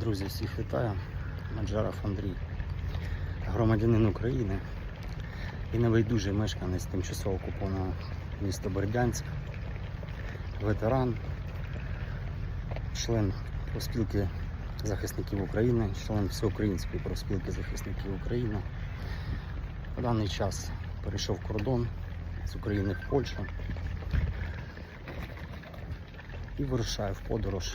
Друзі, всіх вітаю. Маджаров Андрій, громадянин України і небайдужий мешканець тимчасово окупованого міста Бердянськ, ветеран, член профспілки захисників України, член Всеукраїнської профспілки захисників України. В даний час перейшов кордон з України в Польщу і вирушаю в подорож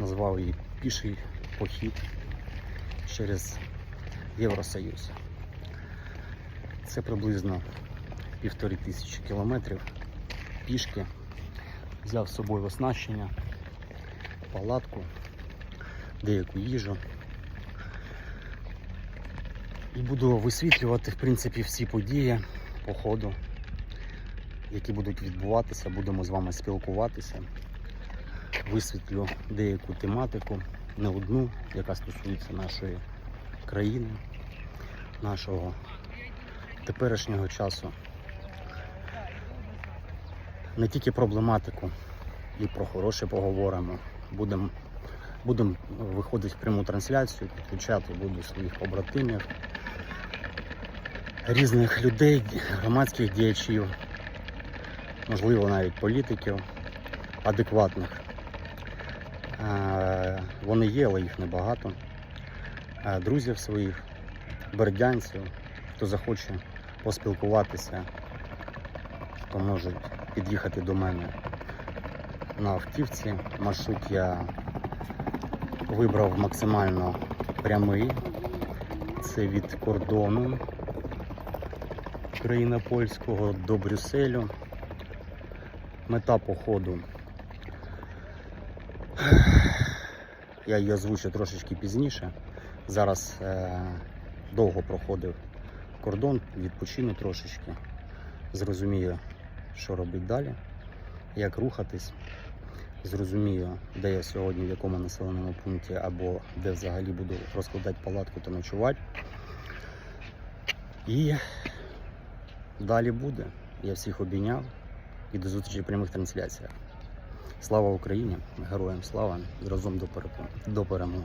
назвав її піший похід через Євросоюз. Це приблизно півтори тисячі кілометрів пішки. Взяв з собою оснащення, палатку, деяку їжу. І буду висвітлювати в принципі всі події походу, які будуть відбуватися, будемо з вами спілкуватися висвітлю деяку тематику, не одну, яка стосується нашої країни, нашого теперішнього часу. Не тільки проблематику і про хороше поговоримо. Будемо будем виходити в пряму трансляцію, підключати буду своїх побратимів, різних людей, громадських діячів, можливо, навіть політиків адекватних. Вони є, але їх небагато. Е, Друзів своїх, бердянців, хто захоче поспілкуватися, то можуть під'їхати до мене на автівці. Маршрут я вибрав максимально прямий. Це від кордону країна польського до Брюсселю. Мета походу Я її озвучу трошечки пізніше. Зараз е, довго проходив кордон, відпочину трошечки, зрозумію, що робити далі, як рухатись, зрозумію, де я сьогодні, в якому населеному пункті, або де взагалі буду розкладати палатку та ночувати. І далі буде. Я всіх обійняв і до зустрічі в прямих трансляціях. Слава Україні! Героям слава! Разом до перемоги!